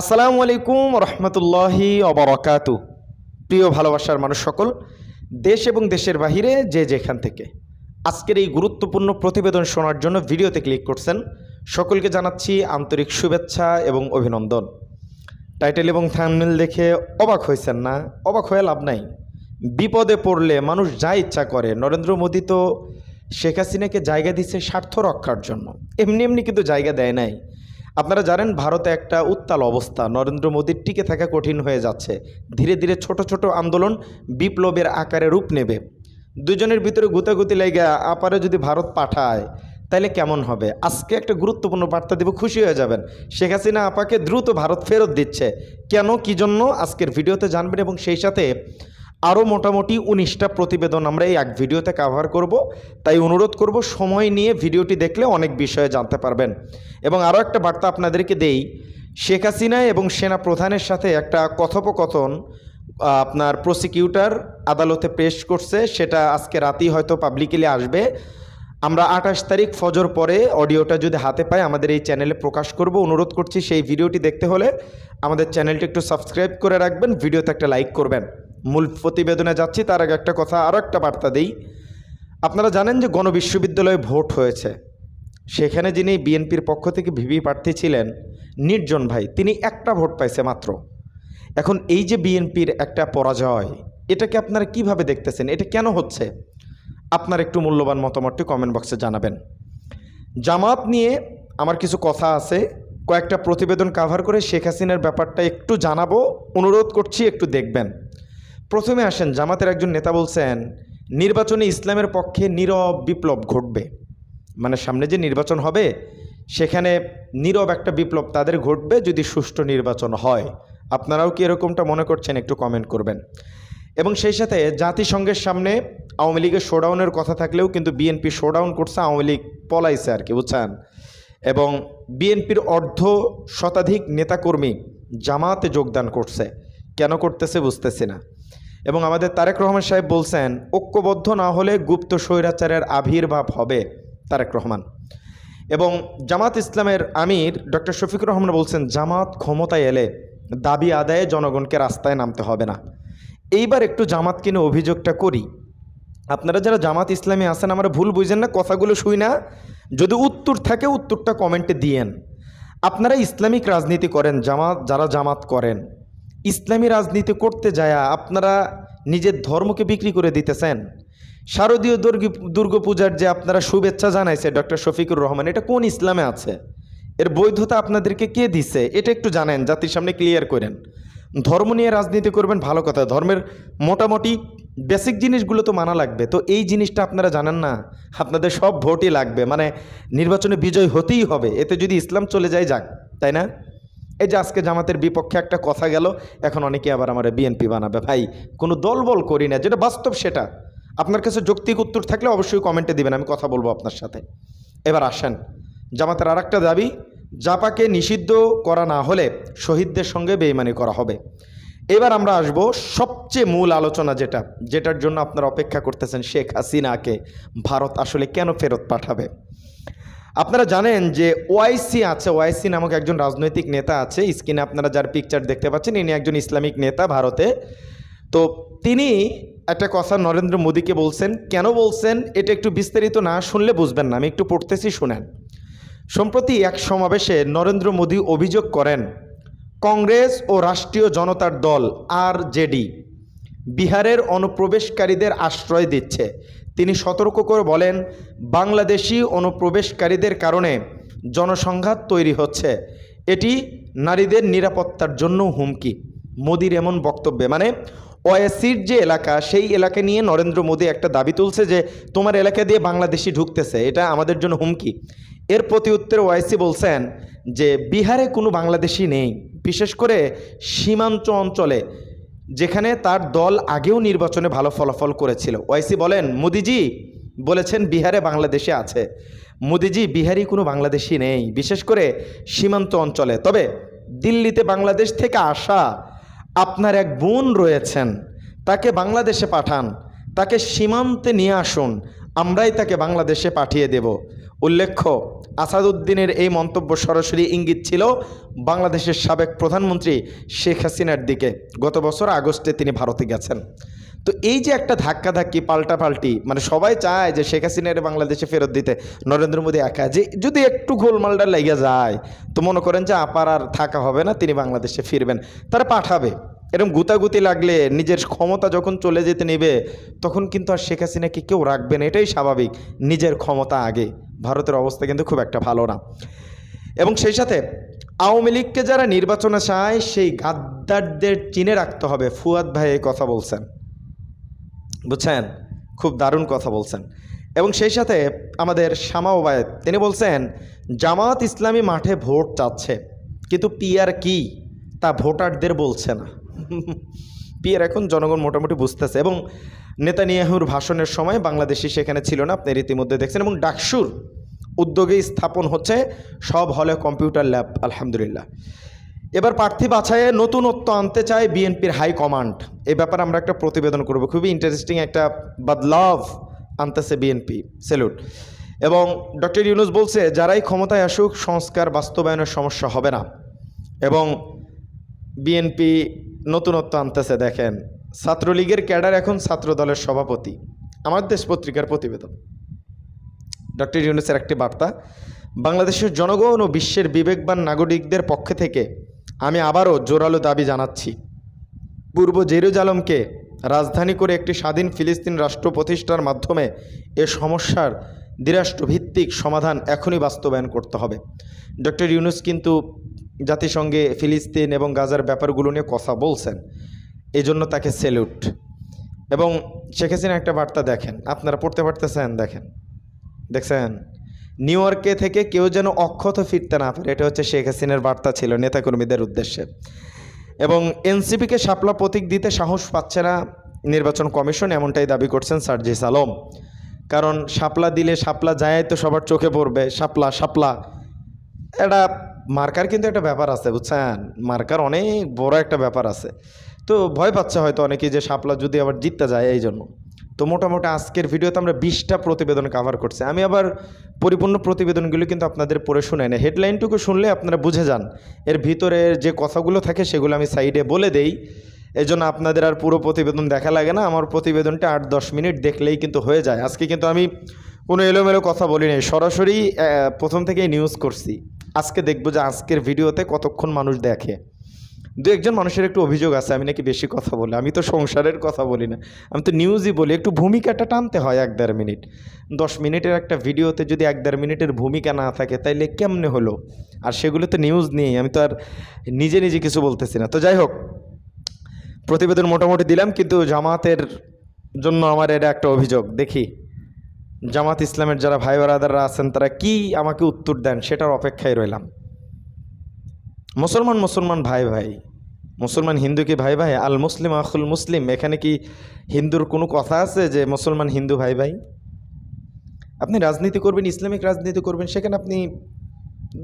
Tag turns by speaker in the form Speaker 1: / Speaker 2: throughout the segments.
Speaker 1: আসসালামু আলাইকুম রহমতুল্লাহি অবরাকাতু প্রিয় ভালোবাসার মানুষ সকল, দেশ এবং দেশের বাহিরে যে যেখান থেকে আজকের এই গুরুত্বপূর্ণ প্রতিবেদন শোনার জন্য ভিডিওতে ক্লিক করছেন, সকলকে জানাচ্ছি আন্তরিক শুভেচ্ছা এবং অভিনন্দন। টাইটেল এবং থামনেল দেখে অবাক হয়েছেন না? অবাক হয়ে লাভ নাই। বিপদে পড়লে মানুষ যা ইচ্ছা করে। নরেন্দ্র মোদী তো শেখ হাসিনাকে জায়গা দিচ্ছে স্বার্থ রক্ষার জন্য। এমনি এমনি কিন্তু জায়গা দেয় নাই। আপনারা জানেন ভারতে একটা উত্তাল অবস্থা। নরেন্দ্র মোদীর টিকে থাকা কঠিন হয়ে যাচ্ছে। ধীরে ধীরে ছোট ছোট আন্দোলন বিপ্লবের আকারে রূপ নেবে। দুজনের ভিতরে গুতাগুতি লেগে আপারে যদি ভারত পাঠায় তাহলে কেমন হবে? আজকে একটা গুরুত্বপূর্ণ বার্তা দেব, খুশি হয়ে যাবেন। শেখ হাসিনা আপাকে দ্রুত ভারত ফেরত দিচ্ছে। কেন, কি জন্য, আজকের ভিডিওতে জানবেন এবং সেই সাথে আরও মোটামুটি উনিশটা প্রতিবেদন আমরা এই এক ভিডিওতে কাভার করব। তাই অনুরোধ করব, সময় নিয়ে ভিডিওটি দেখলে অনেক বিষয়ে জানতে পারবেন। এবং আরও একটা বার্তা আপনাদেরকে দেই, শেখ হাসিনা এবং সেনা প্রধানের সাথে একটা কথোপকথন আপনার প্রসিকিউটর আদালতে পেশ করছে। সেটা আজকে রাতেই হয়তো পাবলিকলি আসবে। আমরা আঠাশ তারিখ ফজর পরে অডিওটা যদি হাতে পাই, আমাদের এই চ্যানেলে প্রকাশ করব। অনুরোধ করছি সেই ভিডিওটি দেখতে হলে আমাদের চ্যানেলটি একটু সাবস্ক্রাইব করে রাখবেন, ভিডিওতে একটা লাইক করবেন। মূল প্রতিবেদনে যাচ্ছি, তার আগে একটা কথা আরও একটা বার্তা দিই। আপনারা জানেন যে গণবিশ্ববিদ্যালয়ে ভোট হয়েছে। সেখানে যিনি বিএনপির পক্ষ থেকে ভিভি প্রার্থী ছিলেন, নির্জন ভাই, তিনি একটা ভোট পাইছে মাত্র। এখন এই যে বিএনপির একটা পরাজয় এটাকে আপনারা কীভাবে দেখতেছেন? এটা কেন হচ্ছে? আপনার একটু মূল্যবান মতামতটি কমেন্ট বক্সে জানাবেন। জামাত নিয়ে আমার কিছু কথা আছে, কয়েকটা প্রতিবেদন কাভার করে শেখ হাসিনার ব্যাপারটা একটু জানাব, অনুরোধ করছি একটু দেখবেন। প্রথমে আসেন, জামাতের একজন নেতা বলছেন, নির্বাচনে ইসলামের পক্ষে নীরব বিপ্লব ঘটবে। মানে সামনে যে নির্বাচন হবে, সেখানে নীরব একটা বিপ্লব তাদের ঘটবে যদি সুষ্ঠু নির্বাচন হয়। আপনারাও কি এরকমটা মনে করছেন? একটু কমেন্ট করবেন। এবং সেই সাথে জাতিসংঘের সামনে আওয়ামী লীগের শোডাউনের কথা থাকলেও কিন্তু বিএনপি শোডাউন করছে, আওয়ামী লীগ পলাইছে আর কি, বুঝছেন? এবং বিএনপির অর্ধ শতাধিক নেতাকর্মী জামাতে যোগদান করছে। কেন করতেছে বুঝতেছি না। এবং আমাদের তারেক রহমান সাহেব বলছেন, ঐক্যবদ্ধ না হলে গুপ্ত স্বৈরাচারের আবির্ভাব হবে। তারেক রহমান। এবং জামাত ইসলামের আমির ডক্টর শফিকুর রহমান বলছেন, জামাত ক্ষমতায় এলে দাবি আদায়ে জনগণকে রাস্তায় নামতে হবে না। এইবার একটু জামাত কিনে অভিযোগটা করি। আপনারা যারা জামাত ইসলামী আছেন, আমরা ভুল বুঝেন না, কথাগুলো শুই না। যদি উত্তর থাকে, উত্তরটা কমেন্টে দিয়েন। আপনারা ইসলামিক রাজনীতি করেন, জামাত, যারা জামাত করেন ইসলামী রাজনীতি করতে যায়া আপনারা নিজের ধর্মকে বিক্রি করে দিতেছেন। শারদীয় দুর্গী দুর্গাপূজার যে আপনারা শুভেচ্ছা জানাইছে ডক্টর শফিকুর রহমান, এটা কোন ইসলামে আছে? এর বৈধতা আপনাদেরকে কে দিছে? এটা একটু জানেন, জাতির সামনে ক্লিয়ার করেন। ধর্ম নিয়ে রাজনীতি করবেন, ভালো কথা। ধর্মের মোটামুটি বেসিক জিনিসগুলো তো মানা লাগবে। তো এই জিনিসটা আপনারা জানেন না, আপনাদের সব ভোটই লাগবে। মানে নির্বাচনে বিজয় হতেই হবে। এতে যদি ইসলাম চলে যায়, যাক, তাই না? এই যে আজকে জামাতের বিপক্ষে একটা কথা গেল, এখন অনেকে আবার আমার বিএনপি বানাবে। ভাই, কোনো দলবল করি না, যেটা বাস্তব সেটা। আপনার কাছে যৌক্তিক উত্তর থাকলে অবশ্যই কমেন্টে দিবেন, আমি কথা বলব আপনার সাথে। এবার আসেন, জামাতের আর দাবি, জাপাকে নিষিদ্ধ করা না হলে শহীদদের সঙ্গে বেইমানি করা হবে। এবার আমরা আসব সবচেয়ে মূল আলোচনা যেটা, যেটার জন্য আপনারা অপেক্ষা করতেছেন শেখ হাসিনাকে। ভারত আসলে কেন ফেরত পাঠাবে? আপনারা জানেন যে ওয়াইসি আছে ওয়াইসি নামক একজন রাজনৈতিক নেতা আছে, স্ক্রিনে আপনারা যার পিকচার দেখতে পাচ্ছেন, ইনি একজন ইসলামিক নেতা ভারতে। তো তিনি একটা কথা নরেন্দ্র মোদীকে বলছেন, কেন বলছেন, এটা একটু বিস্তারিত না শুনলে বুঝবেন না, আমি একটু পড়তেছি, শুনেন। সম্প্রতি এক সমাবেশে নরেন্দ্র মোদী অভিযোগ করেন, কংগ্রেস ও রাষ্ট্রীয় জনতার দল, আর জেডি বিহারের অনুপ্রবেশকারীদের আশ্রয় দিচ্ছে। তিনি সতর্ক করে বলেন, বাংলাদেশি অনুপ্রবেশকারীদের কারণে জনসংঘাত তৈরি হচ্ছে। এটি নারীদের নিরাপত্তার জন্য হুমকি। মোদির এমন বক্তব্যে মানে ওয়াসির যে এলাকা, সেই এলাকা নিয়ে নরেন্দ্র মোদী একটা দাবি তুলছে যে, তোমার এলাকা দিয়ে বাংলাদেশি ঢুকতেছে, এটা আমাদের জন্য হুমকি। এর প্রতি উত্তরে ওয়াইসি বলছেন যে, বিহারে কোনো বাংলাদেশি নেই। বিশেষ করে সীমান্ত অঞ্চলে যেখানে তার দল আগেও নির্বাচনে ভালো ফলাফল করেছিল। ওয়াইসি বলেন, মোদিজি বলেছেন বিহারে বাংলাদেশে আছে। মোদিজি বিহারি কোনো বাংলাদেশি নেই, বিশেষ করে সীমান্ত অঞ্চলে। তবে দিল্লিতে বাংলাদেশ থেকে আসা আপনার এক বোন রয়েছেন, তাকে বাংলাদেশে পাঠান, তাকে সীমান্তে নিয়ে আসুন। আমরাই তাকে বাংলাদেশে পাঠিয়ে দেব। উল্লেখ্য, আসাদুদ্দিনের এই মন্তব্য সরাসরি ইঙ্গিত ছিল বাংলাদেশের সাবেক প্রধানমন্ত্রী শেখ হাসিনার দিকে। গত বছর আগস্টে তিনি ভারতে গেছেন। তো এই যে একটা ধাক্কাধাক্কি, পাল্টাপাল্টি মানে সবাই চায় যে শেখ হাসিনার বাংলাদেশে ফেরত দিতে, নরেন্দ্র মোদী একা, যে যদি একটু গোলমালটা লেগে যায়, তো মনে করেন যে আপার আর থাকা হবে না, তিনি বাংলাদেশে ফিরবেন, তারা পাঠাবে। এরকম গুতাগুতি লাগলে নিজের ক্ষমতা যখন চলে যেতে নেবে, তখন কিন্তু আর শেখ হাসিনাকে কেউ রাখবে না, এটাই স্বাভাবিক। নিজের ক্ষমতা আগে, ভারতের অবস্থা কিন্তু খুব একটা ভালো না। এবং সেই সাথে আওয়ামী লীগকে যারা নির্বাচনে চায়, সেই গাদ্দারদের চিনে রাখতে হবে। ফুয়াদ ভাই এই কথা বলছেন। বুঝছেন? খুব দারুণ কথা বলছেন। এবং সেই সাথে আমাদের শামা ওবায়দ, তিনি বলছেন, জামাত ইসলামী মাঠে ভোট চাচ্ছে, কিন্তু পিয়ার কি তা ভোটারদের বলছে না। পিয়ার এখন জনগণ মোটামুটি বুঝতেছে এবং নেতানিয়াহুর ভাষণের সময় বাংলাদেশি সেখানে ছিল না, আপনি রীতিমধ্যে দেখছেন এবং ডাকসুর উদ্যোগে স্থাপন হচ্ছে সব হলে কম্পিউটার ল্যাব, আলহামদুলিল্লাহ। এবার প্রার্থী বাছাইয়ে নতুনত্ব আনতে চায় বিএনপির হাই কমান্ড। এ ব্যাপারে আমরা একটা প্রতিবেদন করব। খুবই ইন্টারেস্টিং একটা বদলাভ আনতেছে বিএনপি। সেলুট এবং ডক্টর ইউনুস বলছে, যারাই ক্ষমতায় আসুক, সংস্কার বাস্তবায়নের সমস্যা হবে না। এবং বিএনপি নতুনত্ব আনতেছে, দেখেন। ছাত্রলীগের ক্যাডার এখন ছাত্র দলের সভাপতি। আমার দেশ পত্রিকার প্রতিবেদন। ডক্টর ইউনুসের একটি বার্তা, বাংলাদেশের জনগণ ও বিশ্বের বিবেকবান নাগরিকদের পক্ষ থেকে আমি আবারও জোরালো দাবি জানাচ্ছি। পূর্ব জেরুজালমকে রাজধানী করে একটি স্বাধীন ফিলিস্তিন রাষ্ট্র প্রতিষ্ঠার মাধ্যমে এ সমস্যার দ্বিরাষ্ট্রভিত্তিক সমাধান এখনই বাস্তবায়ন করতে হবে। ডক্টর ইউনুস কিন্তু জাতিসংঘে ফিলিস্তিন এবং গাজার ব্যাপারগুলো নিয়ে কথা বলছেন, এজন্য তাকে সেলুট। এবং শেখ একটা বার্তা দেখেন, আপনারা পড়তে পারতেছেন, দেখেন, দেখছেন? নিউ ইয়র্কে থেকে কেউ যেন অক্ষত ফিরতে না পারে, এটা হচ্ছে শেখ হাসিনার বার্তা ছিল নেতাকর্মীদের উদ্দেশ্যে। এবং এনসিপিকে শাপলা প্রতীক দিতে সাহস পাচ্ছে না নির্বাচন কমিশন, এমনটাই দাবি করছেন সার্জিস আলম। কারণ শাপলা দিলে শাপলা যায় তো সবার চোখে পড়বে, শাপলা শাপলা। এটা মার্কার কিন্তু একটা ব্যাপার আছে, বুঝছেন? মার্কার অনেক বড় একটা ব্যাপার আছে। তো ভয় পাচ্ছে হয়তো অনেকেই যে সাপলা যদি আবার জিততে যায়, এই জন্য। তো মোটামুটি আজকের ভিডিওতে আমরা বিশটা প্রতিবেদন কাভার করছি। আমি আবার পরিপূর্ণ প্রতিবেদনগুলো কিন্তু আপনাদের পড়ে শুনে না। হেডলাইনটুকু শুনলে আপনারা বুঝে যান। এর ভিতরে যে কথাগুলো থাকে, সেগুলো আমি সাইডে বলে দেই। এই জন্য আপনাদের আর পুরো প্রতিবেদন দেখা লাগে না। আমার প্রতিবেদনটা আট দশ মিনিট দেখলেই কিন্তু হয়ে যায়। আজকে কিন্তু আমি কোনো এলোমেলো কথা বলি নাই সরাসরি প্রথম থেকেই নিউজ করছি। আজকে দেখব যে আজকের ভিডিওতে কতক্ষণ মানুষ দেখে। দু একজন মানুষের একটু অভিযোগ আছে, আমি নাকি বেশি কথা বলি, আমি তো সংসারের কথা বলি না। আমি তো নিউজই বলি, একটু ভূমিকাটা টানতে হয় এক দেড় মিনিট। দশ মিনিটের একটা ভিডিওতে যদি এক দেড় মিনিটের ভূমিকা না থাকে, তাইলে কেমনে হলো? আর সেগুলো তো নিউজ নেই আমি তো আর নিজে নিজে কিছু বলতেছি না। তো যাই হোক, প্রতিবেদন মোটামুটি দিলাম, কিন্তু জামাতের জন্য আমার এটা একটা অভিযোগ। দেখি। জামাত ইসলামের যারা ভাই বারাদাররা আছেন, তারা কি আমাকে উত্তর দেন? সেটার অপেক্ষায় রইলাম। মুসলমান মুসলমান ভাই ভাই, মুসলমান হিন্দু কি ভাই ভাই? আল মুসলিম আখুল মুসলিম, এখানে কি হিন্দুর কোনো কথা আছে যে মুসলমান হিন্দু ভাই ভাই? আপনি রাজনীতি করবেন, ইসলামিক রাজনীতি করবেন, সেখানে আপনি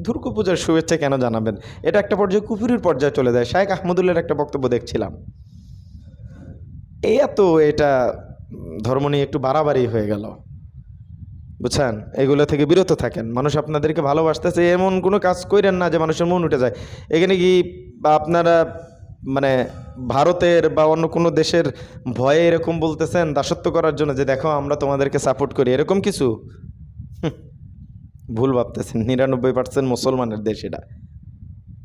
Speaker 1: দুর্গা পূজার শুভেচ্ছা কেন জানাবেন? এটা একটা পর্যায়ে, কুফুরির পর্যায়ে চলে যায়। শায়েখ আহমদুল্লার একটা বক্তব্য দেখছিলাম। এই এত এটা ধর্ম নিয়ে একটু বাড়াবাড়ি হয়ে গেল। বুঝছেন? এগুলো থেকে বিরত থাকেন। মানুষ আপনাদেরকে ভালোবাসতেছে, এমন কোনো কাজ করেন না যে মানুষের মন উঠে যায়। এখানে কি আপনারা মানে ভারতের বা অন্য কোনো দেশের ভয়ে এরকম বলতেছেন দাসত্ব করার জন্য যে দেখো আমরা তোমাদেরকে সাপোর্ট করি, এরকম কিছু? ভুল ভাবতেছেন, নিরানব্বই পার্সেন্ট মুসলমানের দেশ এটা।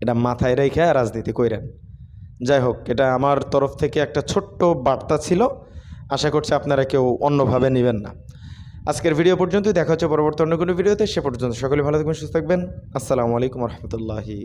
Speaker 1: এটা মাথায় রেখে রাজনীতি কইরেন। যাই হোক, এটা আমার তরফ থেকে একটা ছোট্ট বার্তা ছিল। আশা করছি আপনারা কেউ অন্যভাবে নেবেন না। আজকের ভিডিও পর্যন্ত দেখা হচ্ছে পরবর্তী অন্য কোনো ভিডিওতে। সে পর্যন্ত সকলে ভালো থাকবেন, সুস্থ থাকবেন। আসসালামু আলাইকুম রহমতুল্লাহি